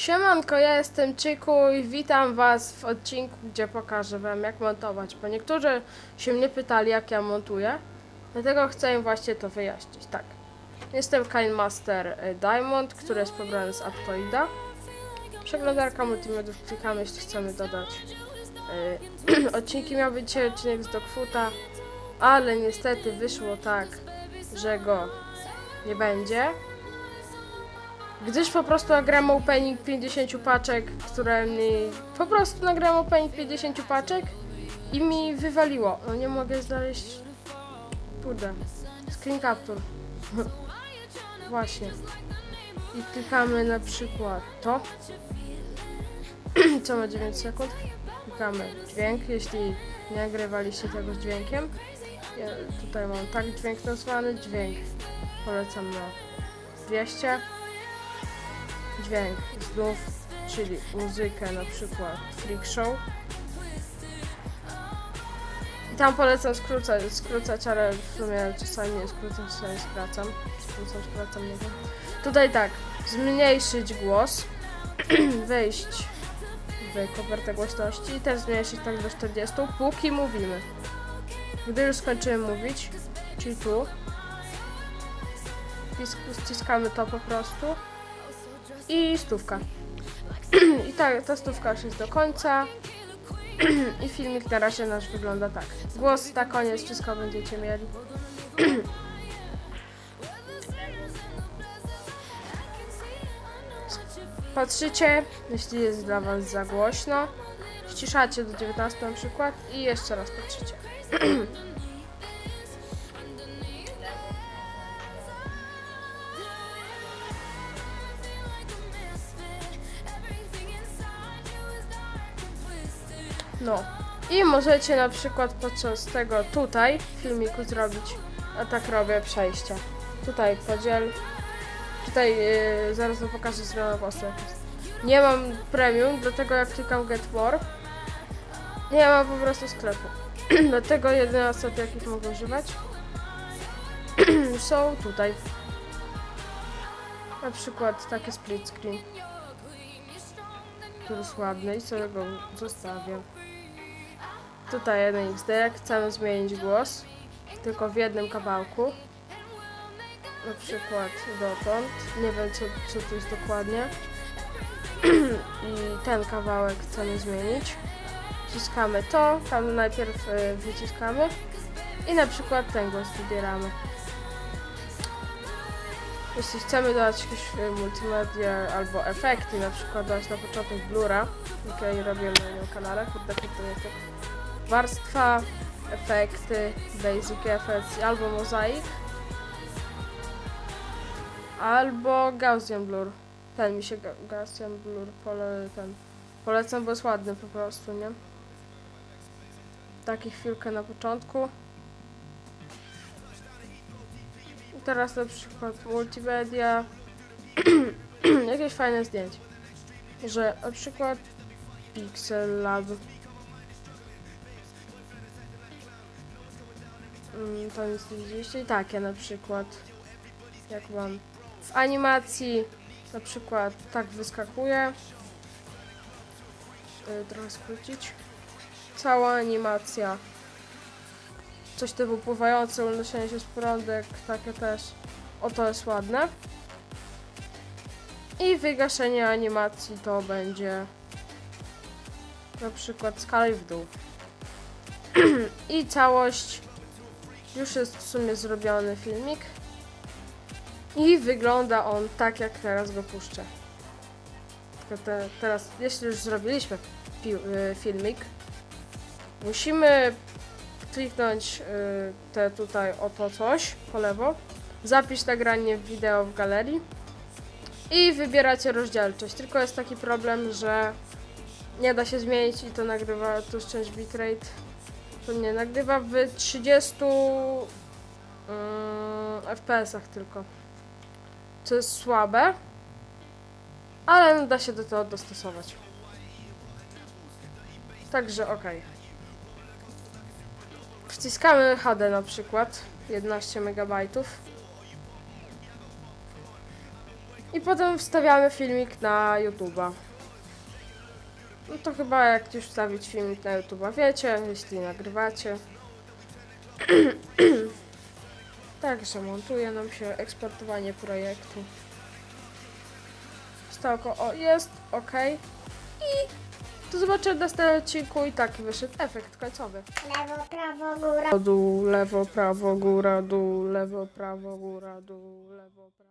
Siemanko, ja jestem Czyku i witam was w odcinku, gdzie pokażę wam jak montować, bo niektórzy się mnie pytali jak ja montuję, dlatego chcę im właśnie to wyjaśnić. Tak, jestem Kindmaster y, Diamond, który jest pobrany z Aptoida. Przeglądarka multimediów klikamy, jeśli chcemy dodać. y, Odcinki miał być dzisiaj odcinek z Dogfoota, ale niestety wyszło tak, że go nie będzie. Gdyż po prostu nagrałem opening 50 paczek, które mi... Po prostu nagrałem opening 50 paczek i mi wywaliło. No nie mogę znaleźć... Kurde. Screen capture. Właśnie. I klikamy na przykład to. Co ma 9 sekund. Klikamy dźwięk, jeśli nie nagrywaliście tego z dźwiękiem. Ja tutaj mam tak dźwięk nazwany, dźwięk polecam na 200 dźwięk znów, czyli muzykę na przykład Freak Show. Tam polecam skrócać, skrócać, ale w sumie czasami nie skrócam, czasami skracam. Skrócam, skracam, nie wiem. Tutaj tak, zmniejszyć głos, wejść w kopertę głośności i też zmniejszyć tak do 40, póki mówimy. Gdy już skończymy mówić, czyli tu, ściskamy to po prostu i stówka. I tak, ta stówka już jest do końca. I filmik na razie nasz wygląda tak. Głos na koniec, wszystko będziecie mieli. Patrzycie, jeśli jest dla Was za głośno. Ściszacie do 19 na przykład i jeszcze raz patrzycie. No. I możecie na przykład podczas tego tutaj filmiku zrobić, a tak robię przejścia. Tutaj podziel. Tutaj yy, zaraz wam pokażę jak jest. Nie mam premium, dlatego jak klikam get more, nie mam po prostu sklepu. dlatego jedyne osoby jakich mogę używać są tutaj. Na przykład taki split screen. Który jest ładny i sobie go zostawię. Tutaj jeden XD, jak chcemy zmienić głos, tylko w jednym kawałku. Na przykład dotąd. Nie wiem co, co tu jest dokładnie. I ten kawałek chcemy zmienić. Wciskamy to, tam najpierw y, wyciskamy i na przykład ten głos wybieramy. Jeśli chcemy dodać jakieś y, multimedia albo efekty, na przykład dać na początek blura, jakie robię na moim kanale, kurde, kurde, nie tak warstwa, efekty, basic effects, albo mozaik, albo Gaussian blur. Ten mi się Ga- Gaussian blur pole, ten polecam, bo jest ładny po prostu, nie? Taki chwilkę na początku. Teraz na przykład multimedia, jakieś fajne zdjęcie, że na przykład Pixel Lab. Mm, to nie widzieliście. Takie na przykład. Jak mam w animacji na przykład tak wyskakuje. Y, Trochę skrócić. Cała animacja. Coś typu pływające, unoszenie się z prądek, takie też. O to jest ładne. I wygaszenie animacji to będzie na przykład skali w dół. I całość już jest w sumie zrobiony filmik. I wygląda on tak, jak teraz go puszczę. Tylko te, teraz, jeśli już zrobiliśmy y, filmik, musimy kliknąć y, te tutaj oto coś po lewo, zapisz nagranie wideo w galerii i wybieracie rozdzielczość. Tylko jest taki problem, że nie da się zmienić i to nagrywa tu szczęść bitrate nie nagrywa w 30 mm, FPS-ach tylko. Co jest słabe, ale da się do tego dostosować. Także ok. Wciskamy HD na przykład 11 MB. I potem wstawiamy filmik na YouTube'a. To chyba jak już wstawić filmik na YouTube'a wiecie, jeśli nagrywacie. Także montuje nam się eksportowanie projektu. Stałko, o jest, ok. I do zobaczenia w następnym odcinku i taki wyszedł efekt końcowy. Lewo, prawo, góra. Dół, lewo, prawo, góra, dół, lewo, prawo, góra, dół, lewo, prawo.